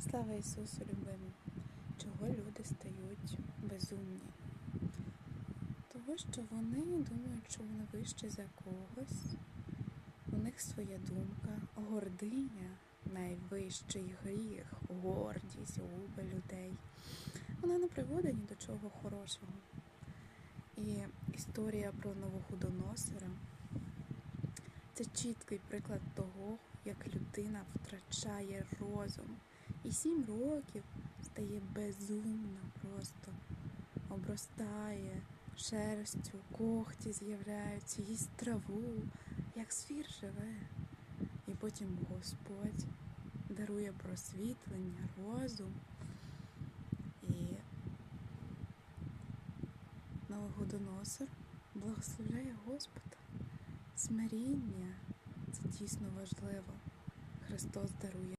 Слава Ісусу любимий! Чого люди стають безумні? Того, що вони думають, що вони вищі за когось, у них своя думка, гординя, найвищий гріх, гордість, губи людей. Вона не приводить ні до чого хорошого. І історія про Новоходоносора це чіткий приклад того, як людина втрачає розум. І сім років стає безумна просто, обростає шерстю, когті з'являються, їсть траву, як звір живе. І потім Господь дарує просвітлення, розум. І Новогодоносор благословляє Господа. Смиріння це дійсно важливо. Христос дарує.